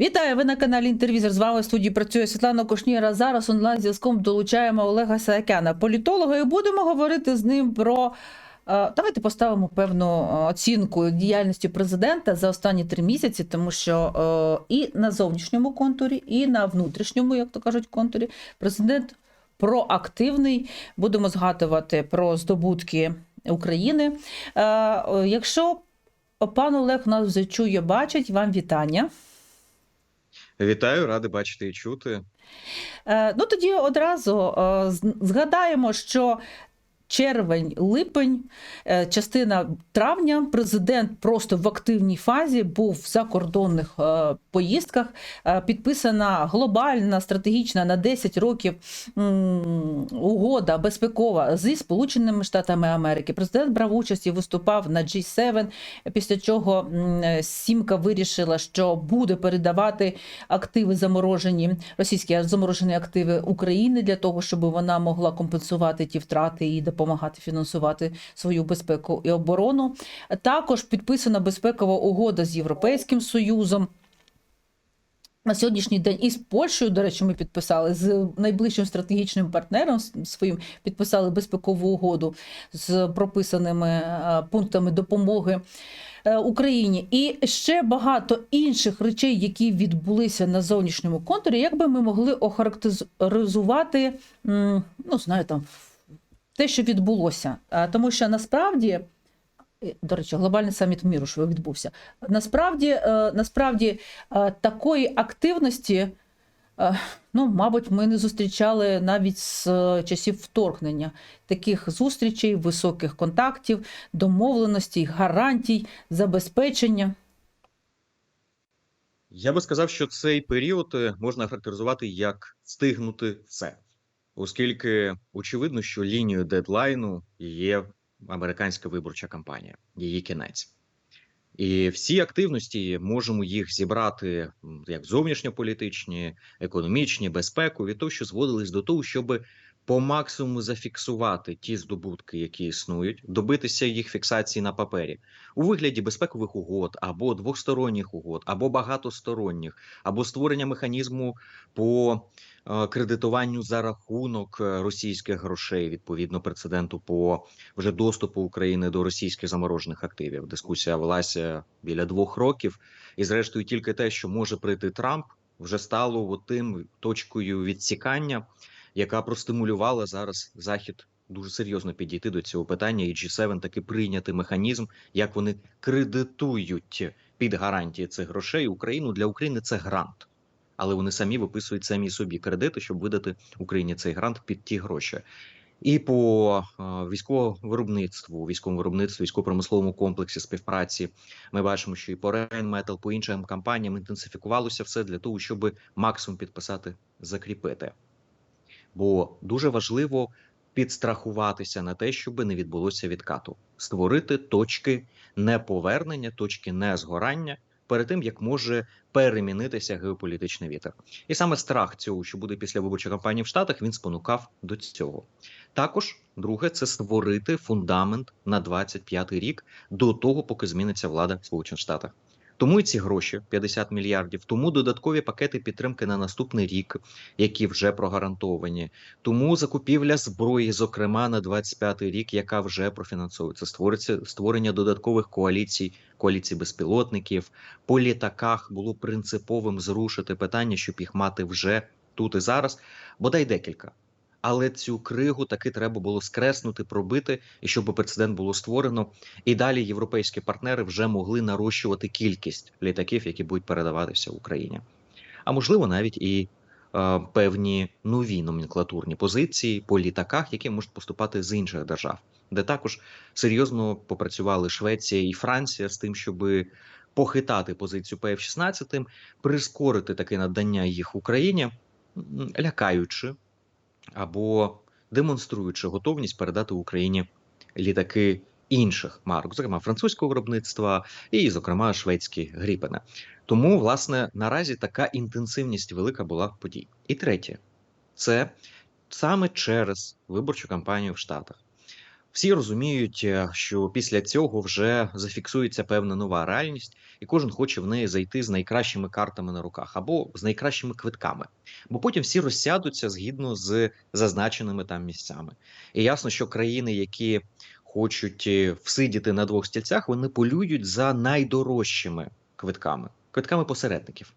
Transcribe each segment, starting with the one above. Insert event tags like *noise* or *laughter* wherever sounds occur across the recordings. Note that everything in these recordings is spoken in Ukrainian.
Вітаю! Ви на каналі Інтервізор. З вами в студії працює Світлана Кошніра. Зараз онлайн зв'язком долучаємо Олега Саакяна, політолога, і будемо говорити з ним про. е, Давайте поставимо певну е, оцінку діяльності президента за останні три місяці, тому що е, і на зовнішньому контурі, і на внутрішньому, як то кажуть, контурі, президент проактивний. Будемо згадувати про здобутки України. Якщо пан Олег нас вже чує, бачить, вам вітання. Вітаю, радий бачити і чути. Е, Ну тоді одразу е, згадаємо, що червень, липень, е, частина травня, президент просто в активній фазі був в закордонних е, поїздках. Е, Підписана глобальна стратегічна на 10 років угода безпекова зі Сполученими Штатами Америки. Президент брав участь і виступав на G7, після чого Сімка вирішила, що буде передавати активи заморожені, російські заморожені активи України для того, щоб вона могла компенсувати ті втрати і допомагати фінансувати свою безпеку і оборону. Також підписана безпекова угода з Європейським Союзом. На сьогоднішній день і з Польщею, до речі, ми підписали з найближчим стратегічним партнером своїм підписали безпекову угоду з прописаними е, пунктами допомоги е, Україні. І ще багато інших речей, які відбулися на зовнішньому контурі, як би ми могли охарактеризувати, ну знаю, там те, що відбулося. Тому що насправді. е, До речі, глобальний саміт міру що відбувся. Насправді, е, насправді е, такої активності, ну, мабуть, ми не зустрічали навіть з часів вторгнення. Таких зустрічей, високих контактів, домовленостей, гарантій, забезпечення. Я би сказав, що цей період можна характеризувати як стигнути все, оскільки очевидно, що лінією дедлайну є американська виборча кампанія, її кінець. І всі активності можемо їх зібрати як зовнішньополітичні, економічні, безпекові, то що зводились до того, щоб по максимуму зафіксувати ті здобутки, які існують, добитися їх фіксації на папері у вигляді безпекових угод або двосторонніх угод, або багатосторонніх, або створення механізму по кредитуванню за рахунок е, російських грошей, відповідно прецеденту по вже доступу України до російських заморожених активів. Дискусія велася біля двох років, і зрештою тільки те, що може прийти Трамп, вже стало тим точкою відсікання, яка простимулювала зараз захід дуже серйозно підійти до цього питання, і G7 таки прийняти механізм, як вони кредитують під гарантії цих грошей Україну. Для України це грант. Але вони самі виписують самі собі кредити, щоб видати Україні цей грант під ті гроші. І по е, військовому виробництву, військовому виробництву, військово-промисловому комплексі співпраці ми бачимо, що і по Rheinmetall, по іншим компаніям інтенсифікувалося все для того, щоб максимум підписати, закріпити. Бо дуже важливо підстрахуватися на те, щоб не відбулося відкату, створити точки неповернення, точки незгорання перед тим, як може перемінитися геополітичний вітер. І саме страх цього, що буде після виборчої кампанії в Штатах, він спонукав до цього. Також друге це створити фундамент на 25-й рік до того, поки зміниться влада в Сполучених Штатах. Тому і ці гроші 50 мільярдів, тому додаткові пакети підтримки на наступний рік, які вже прогарантовані. Тому закупівля зброї, зокрема на 25-й рік, яка вже профінансовується. Створиться створення додаткових коаліцій, коаліцій безпілотників. По літаках було принциповим зрушити питання, щоб їх мати вже тут і зараз. Бодай декілька. Але цю кригу таки треба було скреснути, пробити, і щоб прецедент було створено. І далі європейські партнери вже могли нарощувати кількість літаків, які будуть передаватися Україні. А можливо, навіть і е, певні нові номенклатурні позиції по літаках, які можуть поступати з інших держав, де також серйозно попрацювали Швеція і Франція з тим, щоб похитати позицію ПФ-16, прискорити таке надання їх Україні, лякаючи або демонструючи готовність передати Україні літаки інших марок, зокрема французького виробництва і, зокрема, шведські гріпени. Тому, власне, наразі така інтенсивність велика була подій. І третє, це саме через виборчу кампанію в Штатах. Всі розуміють, е, що після цього вже зафіксується певна нова реальність, і кожен хоче в неї зайти з найкращими картами на руках або з найкращими квитками. Бо потім всі розсядуться згідно з зазначеними там місцями. І ясно, що країни, які хочуть е, всидіти на двох стільцях, вони полюють за найдорожчими квитками, квитками посередників.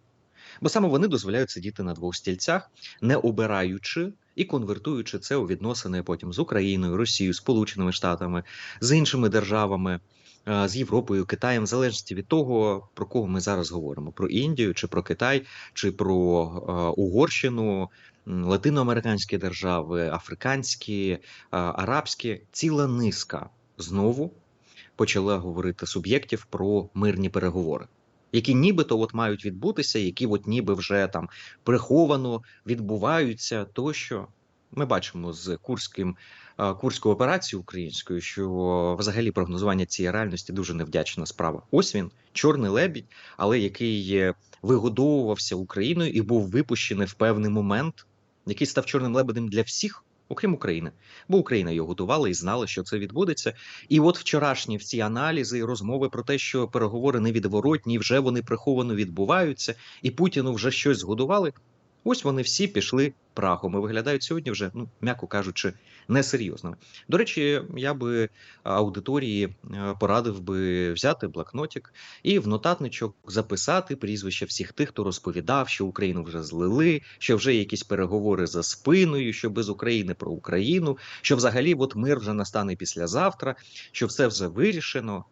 Бо саме вони дозволяють сидіти на двох стільцях, не обираючи і конвертуючи це у відносини потім з Україною, Росією, Сполученими Штатами, з іншими державами, е, з Європою, Китаєм, в залежності від того, про кого ми зараз говоримо: про Індію, чи про Китай, чи про е, Угорщину, латиноамериканські держави, африканські, е, арабські, ціла низка знову почала говорити суб'єктів про мирні переговори. Які нібито от мають відбутися, які от ніби вже там приховано відбуваються, тощо ми бачимо з курським е, курською операцією українською, що взагалі прогнозування цієї реальності дуже невдячна справа. Ось він, чорний лебідь, але який е, вигодовувався Україною і був випущений в певний момент, який став чорним лебедем для всіх, окрім України, бо Україна його готувала і знала, що це відбудеться. І от вчорашні всі аналізи і розмови про те, що переговори невідворотні, вже вони приховано відбуваються, і Путіну вже щось згодували. Ось вони всі пішли прахом і виглядають сьогодні вже, ну м'яко кажучи, несерйозними. До речі, я би аудиторії е, порадив би взяти блокнотик і в нотатничок записати прізвища всіх тих, хто розповідав, що Україну вже злили, що вже якісь переговори за спиною, що без України про Україну, що взагалі от мир вже настане післязавтра, що все вже вирішено.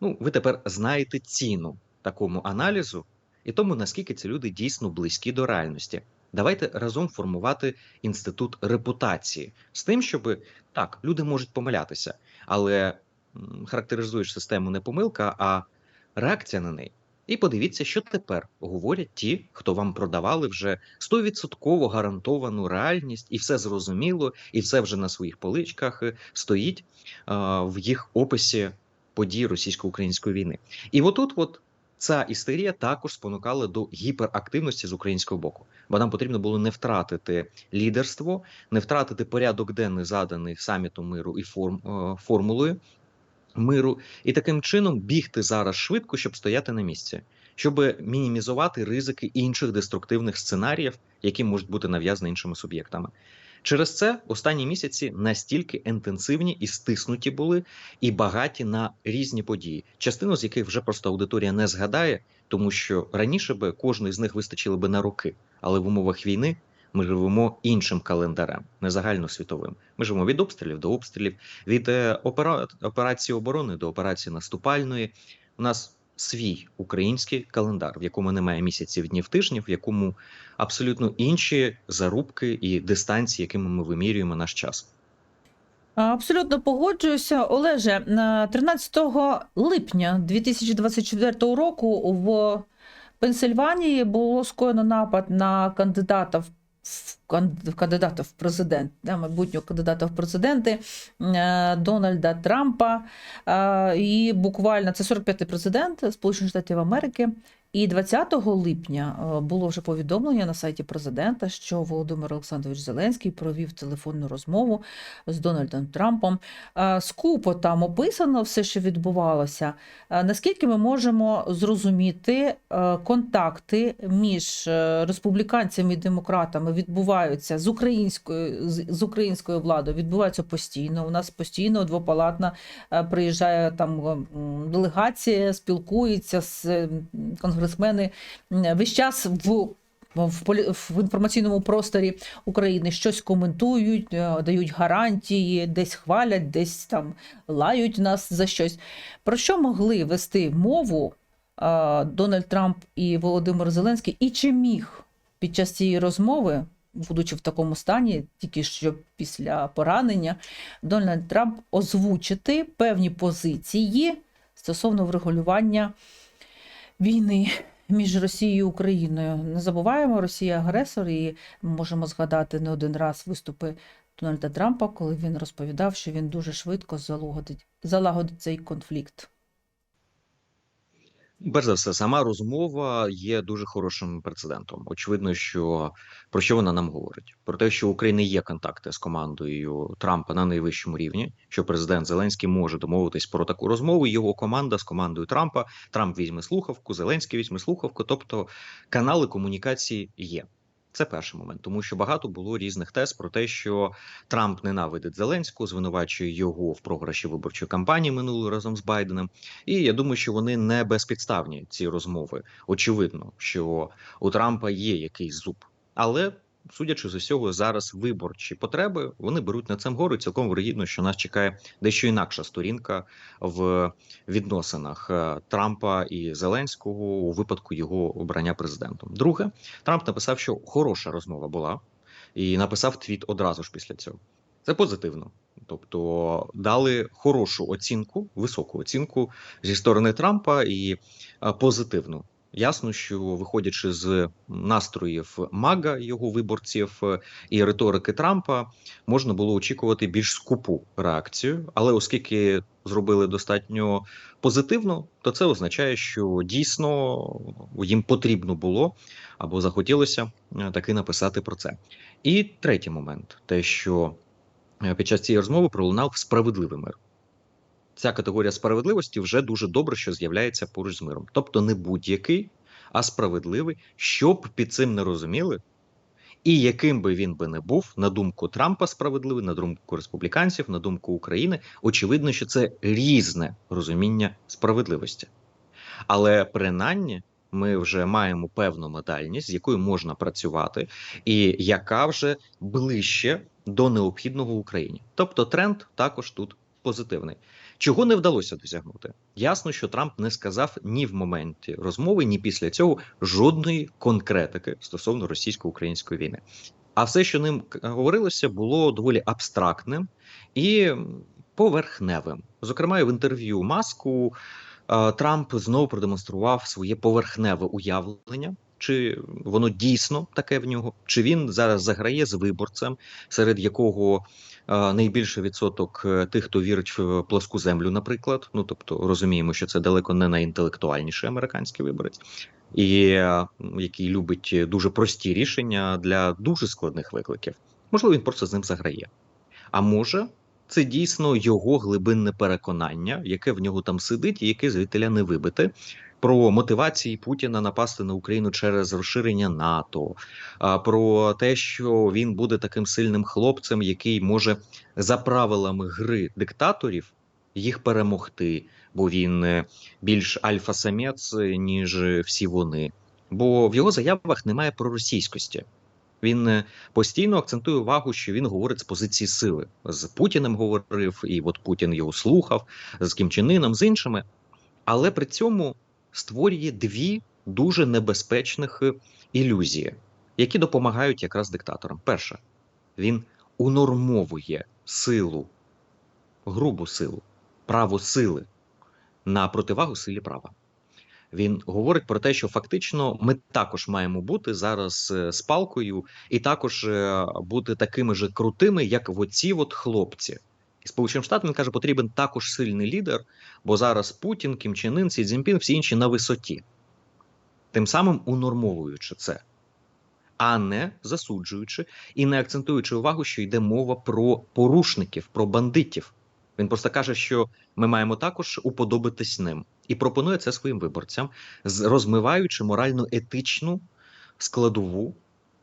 Ну, ви тепер знаєте ціну такому аналізу і тому, наскільки ці люди дійсно близькі до реальності. Давайте разом формувати інститут репутації з тим, щоб так, люди можуть помилятися, але характеризуєш систему не помилка, а реакція на неї. І подивіться, що тепер говорять ті, хто вам продавали вже 100% гарантовану реальність, і все зрозуміло, і все вже на своїх поличках е, стоїть е, в їх описі подій російсько-української війни. І отут, от ця істерія також спонукала до гіперактивності з українського боку, бо нам потрібно було не втратити лідерство, не втратити порядок денний, заданий самітом миру і форм, е, формулою миру, і таким чином бігти зараз швидко, щоб стояти на місці, щоб мінімізувати ризики інших деструктивних сценаріїв, які можуть бути нав'язані іншими суб'єктами. Через це останні місяці настільки інтенсивні і стиснуті були, і багаті на різні події, частину з яких вже просто аудиторія не згадає, тому що раніше би кожної з них вистачило би на роки, але в умовах війни ми живемо іншим календарем, не загальносвітовим. Ми живемо від обстрілів до обстрілів, від е, опера... операції оборони до операції наступальної. У нас свій український календар, в якому немає місяців, днів, тижнів, в якому абсолютно інші зарубки і дистанції, якими ми вимірюємо наш час. Абсолютно погоджуюся. Олеже, 13 липня 2024 року в Пенсильванії було скоєно напад на кандидата в кандидата в президент, майбутнього кандидата в президенти е, Дональда Трампа. Е, І буквально це 45-й президент Сполучених Штатів Америки. І 20 липня е, було вже повідомлення на сайті президента, що Володимир Олександрович Зеленський провів телефонну розмову з Дональдом Трампом. Е, Скупо там описано все, що відбувалося. Е, Наскільки ми можемо зрозуміти, контакти між республіканцями і демократами відбуваються з українською з українською владою, відбуваються постійно. У нас постійно двопалатна приїжджає там делегація, спілкується з м, конгресмени весь час в. В інформаційному просторі України щось коментують, е, дають гарантії, десь хвалять, десь там лають нас за щось. Про що могли вести мову е, Дональд Трамп і Володимир Зеленський, і чи міг під час цієї розмови, будучи в такому стані, тільки що після поранення, Дональд Трамп озвучити певні позиції стосовно врегулювання війни між Росією і Україною. Не забуваємо, Росія агресор, і можемо згадати не один раз виступи Дональда Трампа, коли він розповідав, що він дуже швидко залагодить, залагодить цей конфлікт. Перш за все, сама розмова є дуже хорошим прецедентом. Очевидно, що про що вона нам говорить? Про те, що у України є контакти з командою Трампа на найвищому рівні, що президент Зеленський може домовитись про таку розмову. Його команда з командою Трампа. Трамп візьме слухавку, Зеленський візьме слухавку. Тобто канали комунікації є. Це перший момент, тому що багато було різних тез про те, що Трамп ненавидить Зеленського, звинувачує його в програші виборчої кампанії минулої разом з Байденом. І я думаю, що вони не безпідставні ці розмови. Очевидно, що у Трампа є якийсь зуб, але судячи з усього, зараз виборчі потреби вони беруть на цим гору. і Цілком вирогідно, що нас чекає дещо інакша сторінка в відносинах е, Трампа і Зеленського у випадку його обрання президентом. Друге, Трамп написав, що хороша розмова була, і написав твіт одразу ж після цього. Це позитивно. Тобто дали хорошу оцінку, високу оцінку зі сторони Трампа і а, позитивну. Ясно, що виходячи з настроїв Мага, його виборців е, і риторики Трампа, можна було очікувати більш скупу реакцію. Але оскільки зробили достатньо позитивно, то це означає, що дійсно їм потрібно було або захотілося е, таки написати про це. І третій момент: те, що е, під час цієї розмови пролунав справедливий мир. Ця категорія справедливості вже дуже добре, що з'являється поруч з миром. Тобто не будь-який, а справедливий, щоб під цим не розуміли. І яким би він би не був, на думку Трампа справедливий, на думку республіканців, на думку України, очевидно, що це різне розуміння справедливості. Але принаймні ми вже маємо певну модальність, з якою можна працювати, і яка вже ближче до необхідного Україні. Тобто тренд також тут позитивний. Чого не вдалося досягнути? Ясно, що Трамп не сказав ні в моменті розмови, ні після цього жодної конкретики стосовно російсько-української війни. А все, що ним говорилося, було доволі абстрактним і поверхневим. Зокрема, в інтерв'ю маску Трамп знову продемонстрував своє поверхневе уявлення. Чи воно дійсно таке в нього? Чи він зараз заграє з виборцем, серед якого е, найбільший відсоток е, тих, хто вірить в плоску землю, наприклад. Ну тобто розуміємо, що це далеко не найінтелектуальніший американський виборець, і е, який любить дуже прості рішення для дуже складних викликів. Можливо, він просто з ним заграє. А може, це дійсно його глибинне переконання, яке в нього там сидить, і яке звідтиля не вибите. Про мотивації Путіна напасти на Україну через розширення НАТО, про те, що він буде таким сильним хлопцем, який може за правилами гри диктаторів їх перемогти, бо він е, більш альфа-самець, е, ніж всі вони. Бо в його заявах немає проросійськості. Він е, постійно акцентує увагу, що він говорить з позиції сили. З Путіним говорив, і от Путін його слухав, з Кім Чен Іном, з іншими. Але при цьому створює дві дуже небезпечних е, ілюзії, які допомагають якраз диктаторам. Перша, він унормовує силу, грубу силу, право сили на противагу силі права. Він говорить про те, що фактично ми також маємо бути зараз е, з палкою, і також е, бути такими ж крутими, як оці от хлопці. І Сполученим Штатам каже, потрібен також сильний лідер, бо зараз Путін, Кім Чен Ын, Сі Цзіньпін, всі інші на висоті, тим самим унормовуючи це, а не засуджуючи і не акцентуючи увагу, що йде мова про порушників, про бандитів. Він просто каже, що ми маємо також уподобитись ним, і пропонує це своїм виборцям, розмиваючи морально-етичну складову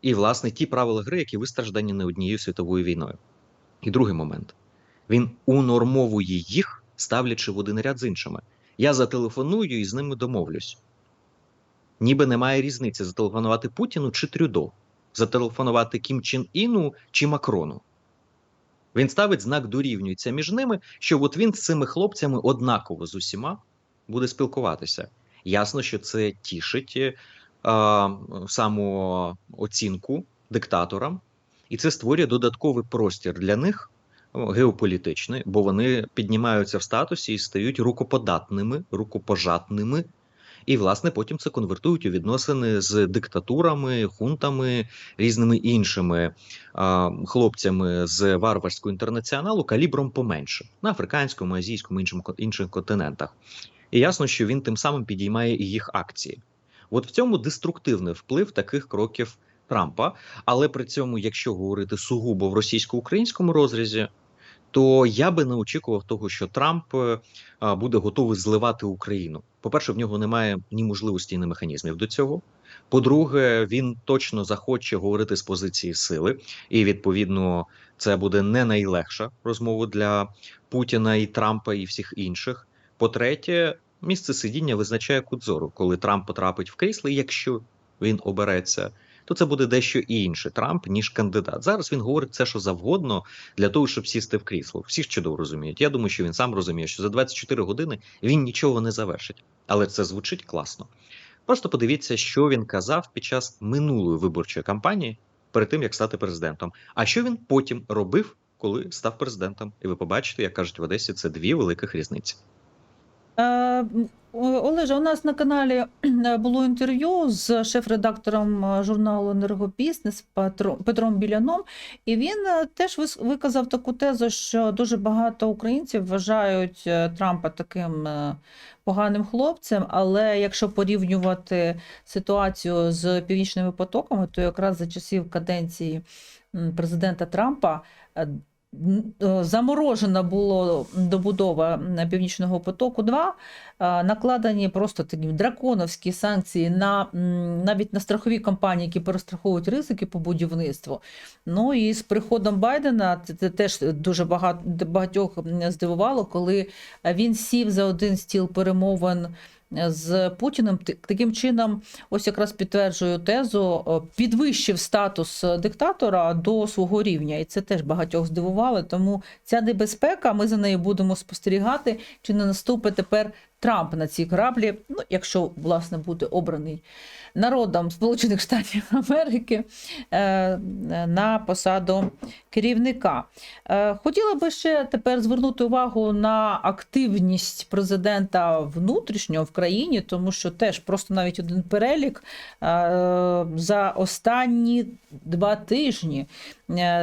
і, власне, ті правила гри, які вистраждані не однією світовою війною. І другий момент він унормовує їх, ставлячи в один ряд з іншими. Я зателефоную і з ними домовлюсь. Ніби немає різниці зателефонувати Путіну чи Трюдо, зателефонувати Кім Чен Іну чи Макрону. Він ставить знак дорівнюється між ними, що от він з цими хлопцями однаково з усіма буде спілкуватися. Ясно, що це тішить е, самооцінку диктаторам, і це створює додатковий простір для них геополітичний, бо вони піднімаються в статусі і стають рукоподатними, рукопожатними. І, власне, потім це конвертують у відносини з диктатурами, хунтами, різними іншими а, хлопцями з варварського інтернаціоналу калібром поменше на африканському, азійському іншому інших континентах. і ясно, що він тим самим підіймає і їх акції. От в цьому деструктивний вплив таких кроків Трампа. Але при цьому, якщо говорити сугубо в російсько-українському розрізі, то я би не очікував того, що Трамп е, буде готовий зливати Україну. По-перше, в нього немає ні можливості, ні механізмів до цього. По-друге, він точно захоче говорити з позиції сили, і відповідно це буде не найлегша розмова для Путіна і Трампа і всіх інших. По-третє, місце сидіння визначає кут зору, коли Трамп потрапить в крісло, якщо він обереться. То це буде дещо інший Трамп ніж кандидат. Зараз він говорить все, що завгодно для того, щоб сісти в крісло. Всі ж чудово розуміють. Я думаю, що він сам розуміє, що за 24 години він нічого не завершить, але це звучить класно. Просто подивіться, що він казав під час минулої виборчої кампанії перед тим, як стати президентом. А що він потім робив, коли став президентом? І ви побачите, як кажуть в Одесі, це дві великих різниці. Олеже, у нас на каналі *clears throat* е, було інтерв'ю з шеф-редактором е, журналу Енергобізнес Петро- Петром Біляном, і він е, теж виказав таку тезу, що дуже багато українців вважають Трампа таким поганим хлопцем, але якщо порівнювати ситуацію з північними потоками, то якраз за часів каденції президента Трампа. Е, Заморожена була добудова Північного потоку 2 е, накладені просто такі драконовські санкції на навіть на страхові компанії, які перестраховують ризики по будівництву. Ну і з приходом Байдена це, теж дуже багато багатьох здивувало, коли він сів за один стіл перемовин. З Путіним таким чином, ось якраз підтверджую тезу, підвищив статус диктатора до свого рівня, і це теж багатьох здивувало. Тому ця небезпека, ми за нею будемо спостерігати, чи не наступить тепер Трамп на ці краплі, ну якщо власне буде обраний народом Сполучених Штатів Америки е, на посаду керівника. Е, Хотіла би ще тепер звернути увагу на активність президента внутрішнього в країні, тому що теж просто навіть один перелік е, за останні два тижні,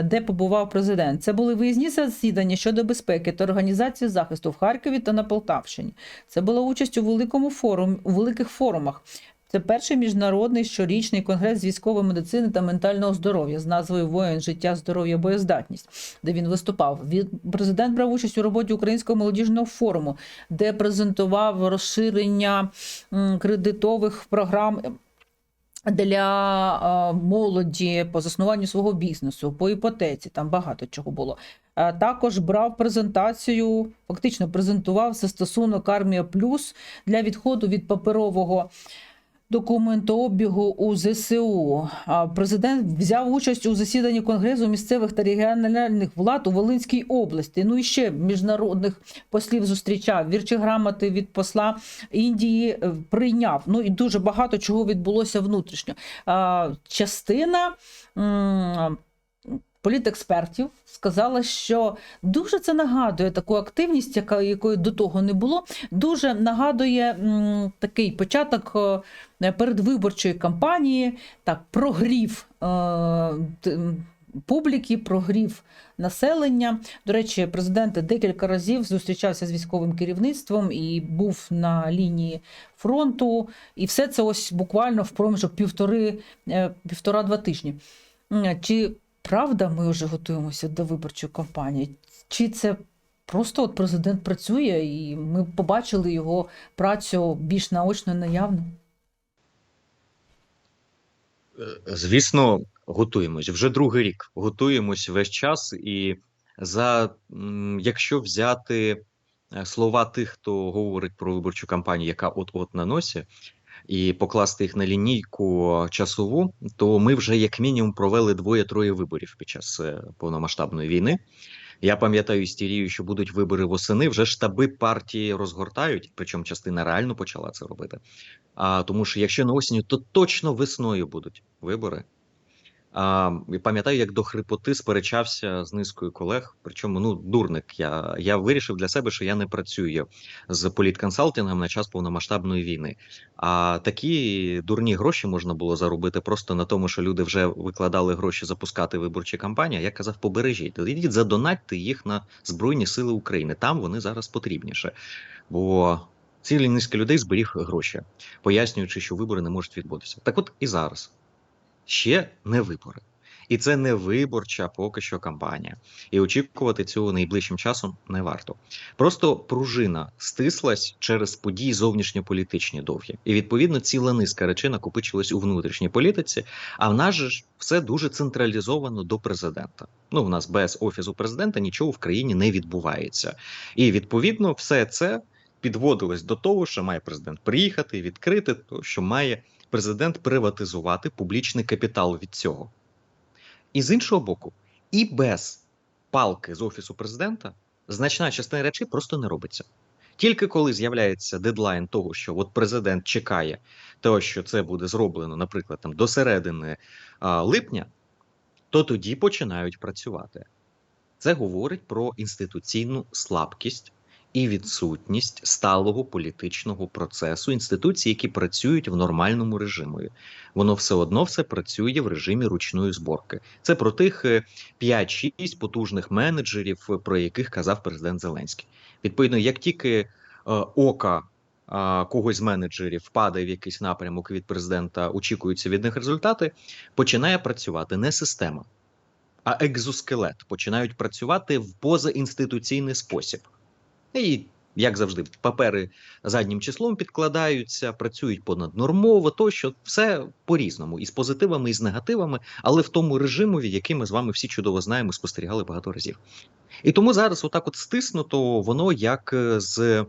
де побував президент. Це були виїзні засідання щодо безпеки та організації захисту в Харкові та на Полтавщині. Це була участь у великому форум, у великих форумах. Це перший міжнародний щорічний конгрес з військової медицини та ментального здоров'я з назвою Воїн, життя, здоров'я, боєздатність, де він виступав. Президент брав участь у роботі Українського молодіжного форуму, де презентував розширення кредитових програм для молоді по заснуванню свого бізнесу, по іпотеці, там багато чого було. Також брав презентацію, фактично презентував застосунок Армія Плюс для відходу від паперового документообігу у ЗСУ. Президент взяв участь у засіданні Конгресу місцевих та регіональних влад у Волинській області. Ну і ще міжнародних послів зустрічав. Вірчі грамоти від посла Індії е, прийняв. Ну і дуже багато чого відбулося внутрішньо. Частина. Політекспертів сказала, що дуже це нагадує таку активність, яка якої до того не було. Дуже нагадує м, такий початок е, передвиборчої кампанії, так, прогрів е, публіки, прогрів населення. До речі, президент декілька разів зустрічався з військовим керівництвом і був на лінії фронту. І все це ось буквально в проміжок півтори, е, півтора-два тижні. Чи правда ми вже готуємося до виборчої кампанії? Чи це просто от президент працює і ми побачили його працю більш наочно наявно? Е, Звісно, готуємось. Вже другий рік готуємось весь час, і за якщо взяти е, слова тих, хто говорить про виборчу кампанію, яка от-от на носі, і покласти їх на лінійку часову, то ми вже як мінімум провели двоє-троє виборів під час е, повномасштабної війни. Я пам'ятаю істерію, що будуть вибори восени. Вже штаби партії розгортають, причому частина реально почала це робити. А тому, що якщо не осінь, то точно весною будуть вибори. І пам'ятаю, як до хрипоти сперечався з низкою колег. Причому ну дурник. Я, я вирішив для себе, що я не працюю з політконсалтингом на час повномасштабної війни. А такі дурні гроші можна було заробити просто на тому, що люди вже викладали гроші запускати виборчі кампанії. Я казав, побережіть, ідіть задонатьте їх на Збройні Сили України. Там вони зараз потрібніше. Бо цілі низки людей зберіг гроші, пояснюючи, що вибори не можуть відбутися. Так от і зараз ще не вибори. І це не виборча поки що кампанія. І очікувати цього найближчим часом не варто. Просто пружина стислась через події зовнішньополітичні довгі. І відповідно ціла низка речей накопичилась у внутрішній політиці. А в нас же ж все дуже централізовано до президента. Ну, в нас без офісу президента нічого в країні не відбувається. І відповідно все це підводилось до того, що має президент приїхати, відкрити, то що має президент приватизувати публічний капітал від цього. І з іншого боку, і без палки з офісу президента значна частина речей просто не робиться. Тільки коли з'являється дедлайн того, що от президент чекає того, що це буде зроблено, наприклад, там до середини а, липня, то тоді починають працювати. Це говорить про інституційну слабкість і відсутність сталого політичного процесу інституцій, які працюють в нормальному режимі. Воно все одно все працює в режимі ручної зборки. Це про тих е, 5-6 потужних менеджерів, е, про яких казав президент Зеленський. Відповідно, як тільки е, ока когось з менеджерів впадає в якийсь напрямок від президента, очікуються від них результати, починає працювати не система, а екзоскелет. Починають працювати в позаінституційний спосіб. І, як завжди, папери заднім числом підкладаються, працюють понаднормово, тощо все по-різному, і з позитивами, і з негативами, але в тому режимові, який ми з вами всі чудово знаємо, спостерігали багато разів. І тому зараз, отак, от стиснуто, воно як е, з е,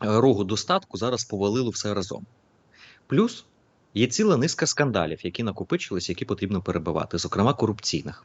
рогу достатку зараз повалило все разом. Плюс є ціла низка скандалів, які накопичились, які потрібно перебивати, зокрема корупційних.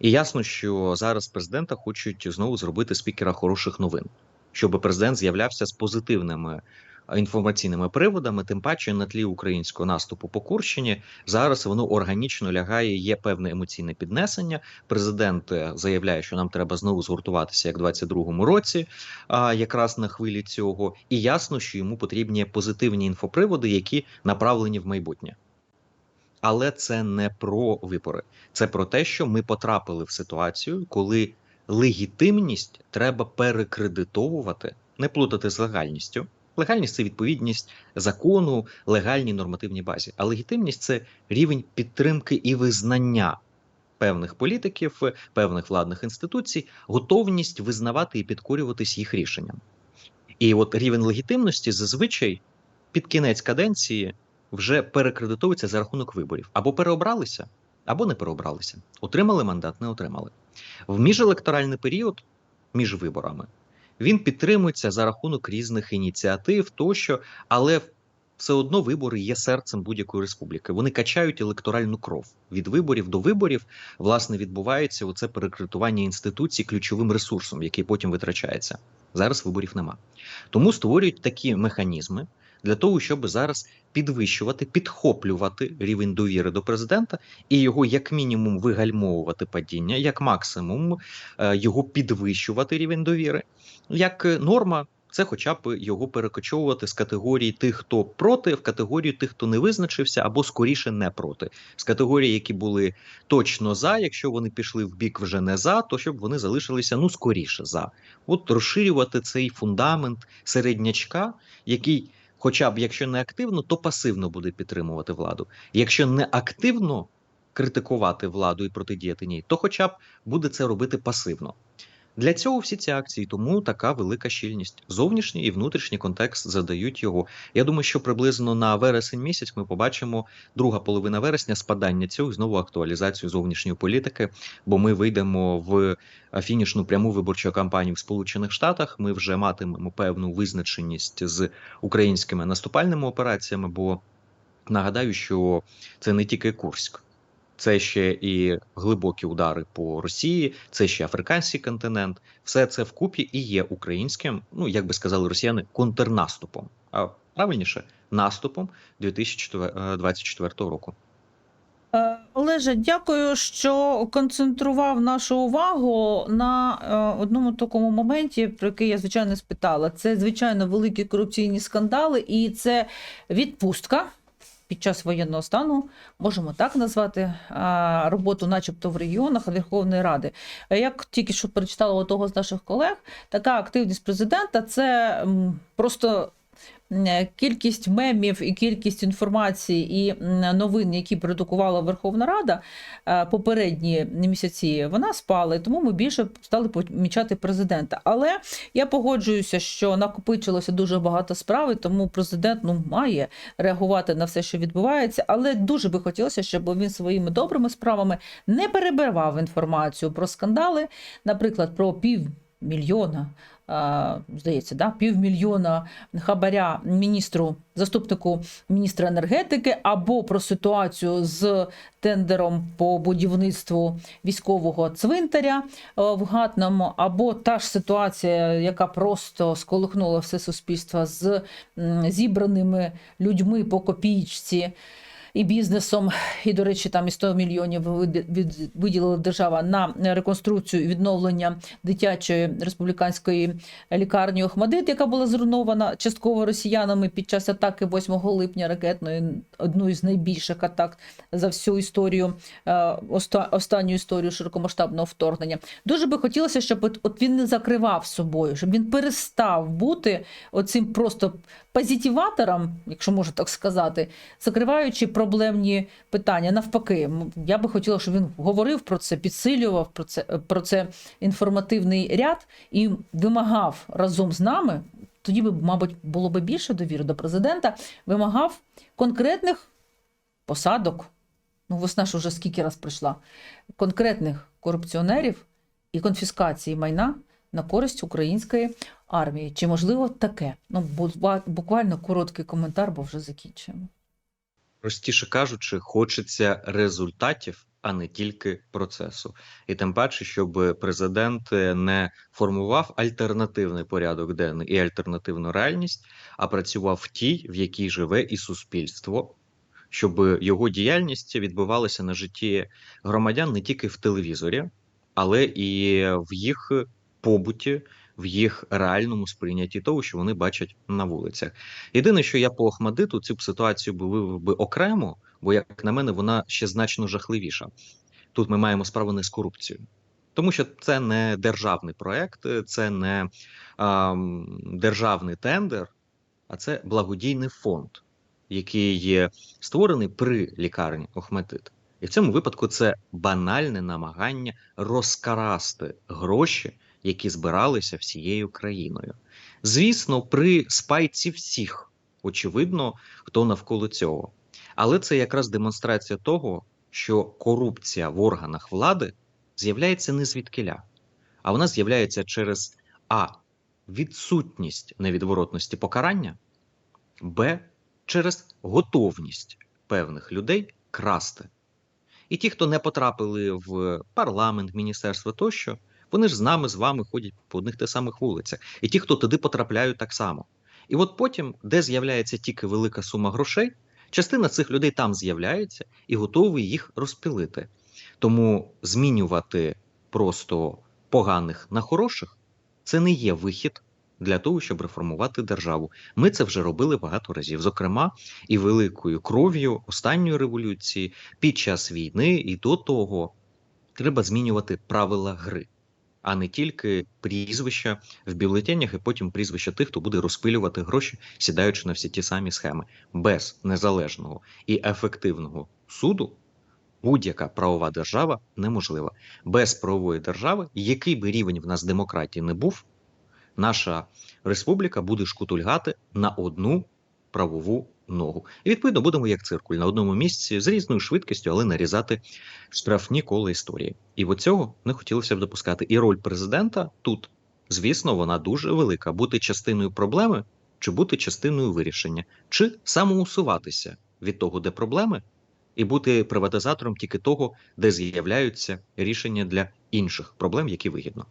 І ясно, що зараз президента хочуть знову зробити спікера хороших новин, щоб президент з'являвся з позитивними е, інформаційними приводами. Тим паче на тлі українського наступу по Курщині зараз воно органічно лягає. Є певне емоційне піднесення. Президент е, заявляє, що нам треба знову згуртуватися як в 22-му році, а якраз на хвилі цього. І ясно, що йому потрібні позитивні інфоприводи, які направлені в майбутнє. Але це не про вибори. Це про те, що ми потрапили в ситуацію, коли легітимність треба перекредитовувати, не плутати з легальністю. Легальність це відповідність закону, легальній нормативній базі. А легітимність це рівень підтримки і визнання певних політиків, певних владних інституцій, готовність визнавати і підкорюватись їх рішенням. І от рівень легітимності зазвичай під кінець каденції вже перекредитовується за рахунок виборів. Або переобралися, або не переобралися. Отримали мандат, не отримали. В міжелекторальний період між виборами він підтримується за рахунок різних ініціатив, тощо, але все одно вибори є серцем будь-якої республіки. Вони качають електоральну кров від виборів до виборів. Власне, відбувається оце перекредитування інституцій ключовим ресурсом, який потім витрачається. Зараз виборів нема. Тому створюють такі механізми для того, щоб зараз підвищувати, підхоплювати рівень довіри до президента і його як мінімум вигальмовувати падіння, як максимум е, його підвищувати рівень довіри. Як норма, це хоча б його перекочовувати з категорії тих, хто проти, в категорію тих, хто не визначився, або скоріше не проти, з категорії, які були точно за. Якщо вони пішли в бік вже не за, то щоб вони залишилися ну скоріше за. От розширювати цей фундамент середнячка, який. Хоча б якщо не активно, то пасивно буде підтримувати владу. Якщо не активно критикувати владу і протидіяти ній, то хоча б буде це робити пасивно. Для цього всі ці акції, тому така велика щільність. Зовнішній і внутрішній контекст задають його. Я думаю, що приблизно на вересень місяць ми побачимо друга половина вересня спадання цього і знову актуалізацію зовнішньої політики, бо ми вийдемо в фінішну пряму виборчу кампанію в Сполучених Штатах. Ми вже матимемо певну визначеність з українськими наступальними операціями. Бо нагадаю, що це не тільки Курськ. Це ще і глибокі удари по Росії, це ще африканський континент. Все це вкупі і є українським, ну як би сказали росіяни, контрнаступом. А правильніше наступом 2024 року. Е, Олеже, дякую, що концентрував нашу увагу на е, одному такому моменті, про який я звичайно спитала. Це звичайно великі корупційні скандали, і це відпустка під час воєнного стану, можемо так назвати, роботу, начебто в регіонах Верховної Ради. Е, Як тільки що прочитала у того з наших колег, така активність президента це просто е, кількість мемів і кількість інформації і новин, які продукувала Верховна Рада е, попередні місяці, вона спала, і тому ми більше стали помічати президента. Але я погоджуюся, що накопичилося дуже багато справ, і тому президент ну має реагувати на все, що відбувається. Але дуже би хотілося, щоб він своїми добрими справами не перебивав інформацію про скандали, наприклад, про півмільйона. А, Здається, да, півмільйона хабаря міністру, заступнику міністра енергетики, або про ситуацію з тендером по будівництву військового цвинтаря е, в Гатному, або та ж ситуація, яка просто сколихнула все суспільство з зібраними людьми по копійці і бізнесом. І, до речі, там і 100 мільйонів виділила держава на реконструкцію і відновлення дитячої республіканської лікарні Охмадит, яка була зруйнована частково росіянами під час атаки 8 липня ракетної, одної з найбільших атак за всю історію, е, оста- останню історію широкомасштабного вторгнення. Дуже би хотілося, щоб от він не закривав собою, щоб він перестав бути оцим просто позитиватором, якщо можна так сказати, закриваючи проблемні питання. Навпаки, я би хотіла, щоб він говорив про це, підсилював про це, про це інформативний ряд і вимагав разом з нами. Тоді би, мабуть, було б більше довіри до президента, вимагав конкретних посадок. Ну, весна ж уже скільки раз прийшла, конкретних корупціонерів і конфіскації майна на користь української армії. Чи можливо таке? Ну, бу- буквально короткий коментар, бо вже закінчуємо. Простіше кажучи, хочеться результатів, а не тільки процесу. І тим паче, щоб президент е, не формував альтернативний порядок денний і альтернативну реальність, а працював в тій, в якій живе і суспільство, щоб його діяльність відбувалася на житті громадян не тільки в телевізорі, але і в їх побуті, в їх реальному сприйнятті того, що вони бачать на вулицях. Єдине, що я по Охмадиту цю б ситуацію би вивів би окремо, бо, як на мене, вона ще значно жахливіша. Тут ми маємо справу не з корупцією. Тому що це не державний проект, це не а, державний тендер, а це благодійний фонд, який є створений при лікарні Охматит. І в цьому випадку це банальне намагання розкрасти гроші, які збиралися всією країною. Звісно, при спайці всіх, очевидно, хто навколо цього. Але це якраз демонстрація того, що корупція в органах влади з'являється не звідкиля, а вона з'являється через А. Відсутність невідворотності покарання, Б. Через готовність певних людей красти. І ті, хто не потрапили в парламент, міністерство тощо, вони ж з нами, з вами ходять по одних тих самих вулицях. І ті, хто туди потрапляють так само. І от потім, де з'являється тільки велика сума грошей, частина цих людей там з'являється і готові їх розпілити. Тому змінювати просто поганих на хороших це не є вихід для того, щоб реформувати державу. Ми це вже робили багато разів, зокрема, і великою кров'ю останньої революції під час війни, і до того треба змінювати правила гри, а не тільки прізвища в бюлетенях, і потім прізвища тих, хто буде розпилювати гроші, сідаючи на всі ті самі схеми. Без незалежного і ефективного суду будь-яка правова держава неможлива. Без правової держави, який би рівень в нас демократії не був, наша республіка буде шкутульгати на одну правову ногу. І відповідно будемо як циркуль на одному місці з різною швидкістю, але нарізати штрафні кола історії. І от цього не хотілося б допускати. І роль президента тут, звісно, вона дуже велика: бути частиною проблеми чи бути частиною вирішення, чи самоусуватися від того, де проблеми, і бути приватизатором тільки того, де з'являються рішення для інших проблем, які вигідно.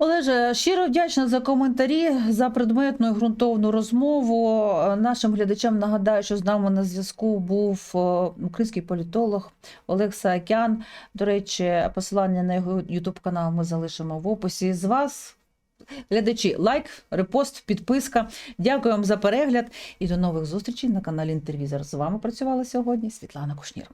Олеже, щиро вдячна за коментарі, за предметну і ґрунтовну розмову. Нашим глядачам нагадаю, що з нами на зв'язку був е, український політолог Олег Саакян. До речі, посилання на його ютуб канал ми залишимо в описі. З вас, глядачі, лайк, репост, підписка. Дякую вам за перегляд і до нових зустрічей на каналі Інтервізор. З вами працювала сьогодні Світлана Кушнір.